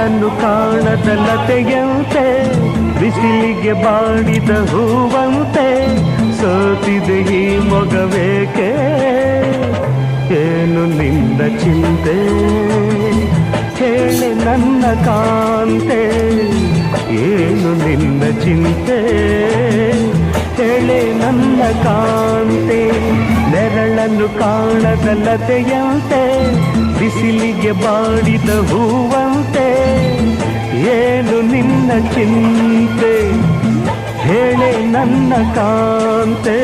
ನೆರಳನ್ನು ಕಾಣದ ಲತೆಯಂತೆ, ಬಿಸಿಲಿಗೆ ಬಾಡಿದ ಹೂವಂತೆ, ಸೋತಿದೆ ಈ ಮೊಗವೇಕೆ? ಏನು ನಿಂದ ಚಿಂತೆ? ಹೇಳಿ ನನ್ನ ಕಾಂತೆ, ಏನು ನಿನ್ನ ಚಿಂತೆ? ಹೇಳಿ ನನ್ನ ಕಾಂತೆ, ನೆರಳನ್ನು ಕಾಣದ ಲತೆಯಂತೆ, ಬಿಸಿಲಿಗೆ ಬಾಡಿದ ಹೂವಂತೆ ನಿನ್ನ ಚಿಂತೆ ಹೇಳೆ ನನ್ನ ಕಾಂತೆ.